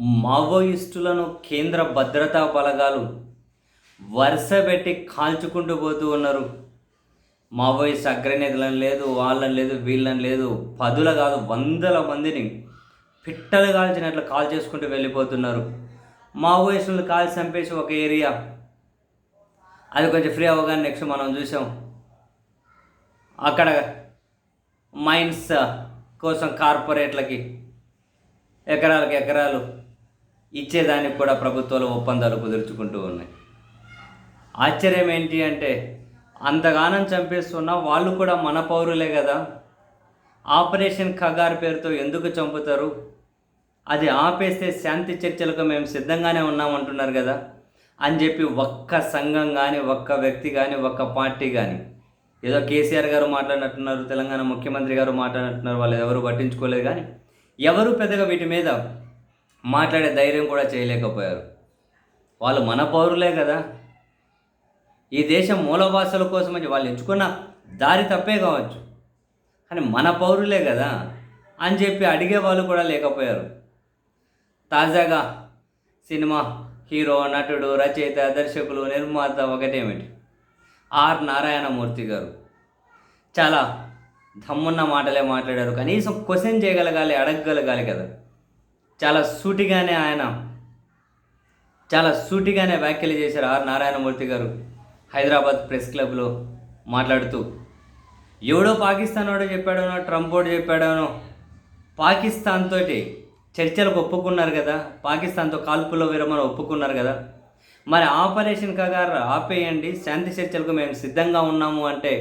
మావోయిస్టులను కేంద్ర భద్రతా బలగాలు వరుసబెట్టి కాల్చుకుంటూ పోతూ ఉన్నారు. మావోయిస్ట్ అగ్రనేతలను లేదు వాళ్ళని లేదు వీళ్ళని లేదు పదుల కాదు వందల మందిని పిట్టలు కాల్చినట్లు కాల్ చేసుకుంటూ వెళ్ళిపోతున్నారు. మావోయిస్టులను కాల్చి చంపేసి ఒక ఏరియా. అది కొంచెం ఫ్రీ అవ్వగానే నెక్స్ట్ మనం చూసాం. అక్కడ మైన్స్ కోసం కార్పొరేట్లకి ఎకరాలకు ఎకరాలు ఇచ్చేదానికి కూడా ప్రభుత్వాలు ఒప్పందాలు కుదుర్చుకుంటూ ఉన్నాయి. ఆశ్చర్యం ఏంటి అంటే అంతగానం చంపేస్తున్నా వాళ్ళు కూడా మన పౌరులే కదా. ఆపరేషన్ ఖగార్ పేరుతో ఎందుకు చంపుతారు? అది ఆపేస్తే శాంతి చర్చలకు మేము సిద్ధంగానే ఉన్నామంటున్నారు కదా. అని చెప్పి ఒక్క సంఘం కానీ ఒక్క వ్యక్తి కానీ ఒక్క పార్టీ కానీ ఏదో కేసీఆర్ గారు మాట్లాడినట్టున్నారు తెలంగాణ ముఖ్యమంత్రి గారు మాట్లాడినట్టున్నారు వాళ్ళు ఎవరు పట్టించుకోలేదు కానీ ఎవరు పెద్దగా వీటి మీద మాట్లాడే ధైర్యం కూడా చేయలేకపోయారు. వాళ్ళు మన పౌరులే కదా. ఈ దేశం మూలవాసుల కోసం అని వాళ్ళు ఎంచుకున్న దారి తప్పే కావచ్చు. కానీ మన పౌరులే కదా అని చెప్పి అడిగే వాళ్ళు కూడా లేకపోయారు. తాజాగా సినిమా హీరో నటుడు రచయిత దర్శకులు నిర్మాత ఒకటేమిటి? ఆర్ నారాయణమూర్తి గారు. చాలా దమ్మున్న మాటలే మాట్లాడారు. కనీసం క్వశ్చన్ చేయగలగాలి అడగగలగాలి కదా. చాలా సూటిగానే ఆయన చాలా సూటిగానే వ్యాఖ్యలు చేశారు ఆర్. నారాయణమూర్తి గారు హైదరాబాద్ ప్రెస్ క్లబ్లో మాట్లాడుతూ ఎవడో పాకిస్తాన్ వాడో చెప్పాడనో ట్రంప్ వాడు చెప్పాడనో పాకిస్తాన్ తోటి చర్చలకు ఒప్పుకున్నారు కదా పాకిస్తాన్తో కాల్పుల విరమణ ఒప్పుకున్నారు కదా మరి ఆపరేషన్ కగార్ ఆపేయండి శాంతి చర్చలకు మేము సిద్ధంగా ఉన్నాము అంటే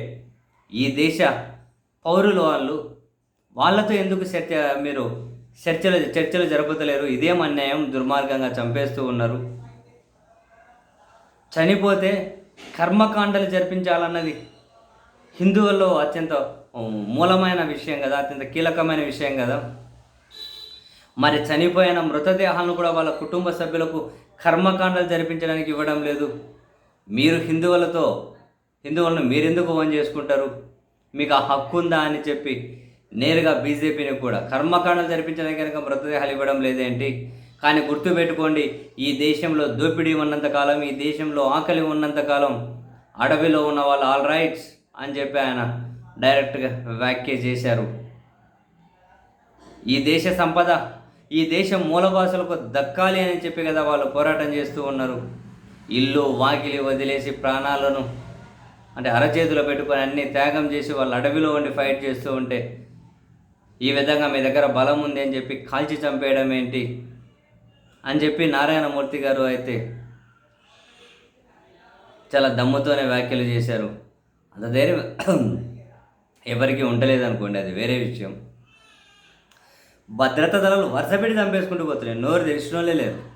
ఈ దేశ పౌరులు వాళ్ళు వాళ్ళతో ఎందుకు చర్చ మీరు చర్చలు చర్చలు జరుపుతలేరు. ఇదేం అన్యాయం దుర్మార్గంగా చంపేస్తూ ఉన్నారు. చనిపోతే కర్మకాండలు జరిపించాలన్నది హిందువుల్లో అత్యంత మూలమైన విషయం కదా అత్యంత కీలకమైన విషయం కదా. మరి చనిపోయిన మృతదేహాలను కూడా వాళ్ళ కుటుంబ సభ్యులకు కర్మకాండలు జరిపించడానికి ఇవ్వడం లేదు. మీరు హిందువులతో హిందువులను మీరెందుకు ఓన్ చేసుకుంటారు? మీకు ఆ హక్కు ఉందా అని చెప్పి నేరుగా బీజేపీని కూడా కర్మకాండలు జరిపించడానికి కనుక మృతదేహాలు ఇవ్వడం లేదేంటి? కానీ గుర్తుపెట్టుకోండి ఈ దేశంలో దోపిడీ ఉన్నంతకాలం ఈ దేశంలో ఆకలి ఉన్నంతకాలం అడవిలో ఉన్న వాళ్ళు ఆల్ రైట్స్ అని చెప్పి ఆయన డైరెక్ట్గా వ్యాఖ్య చేశారు. ఈ దేశ సంపద ఈ దేశం మూలవాసులకు దక్కాలి అని చెప్పి కదా వాళ్ళు పోరాటం చేస్తూ ఉన్నారు. ఇల్లు వాకిలి వదిలేసి ప్రాణాలను అంటే అరచేతిలో పెట్టుకొని అన్ని త్యాగం చేసి వాళ్ళు అడవిలో ఉండి ఫైట్ చేస్తూ ఉంటే ఈ విధంగా మీ దగ్గర బలం ఉంది అని చెప్పి కాల్చి చంపేయడం ఏంటి? అని చెప్పి నారాయణమూర్తి గారు అయితే చాలా దమ్ముతోనే వ్యాఖ్యలు చేశారు. అంత ధైర్యం ఎవరికి ఉండలేదు అనుకోండి అది వేరే విషయం. భద్రతా దళాలు వరుసపెట్టి చంపేసుకుంటూ పోతున్నాయి. నోరు తెలిసిన వాళ్ళే లేరు.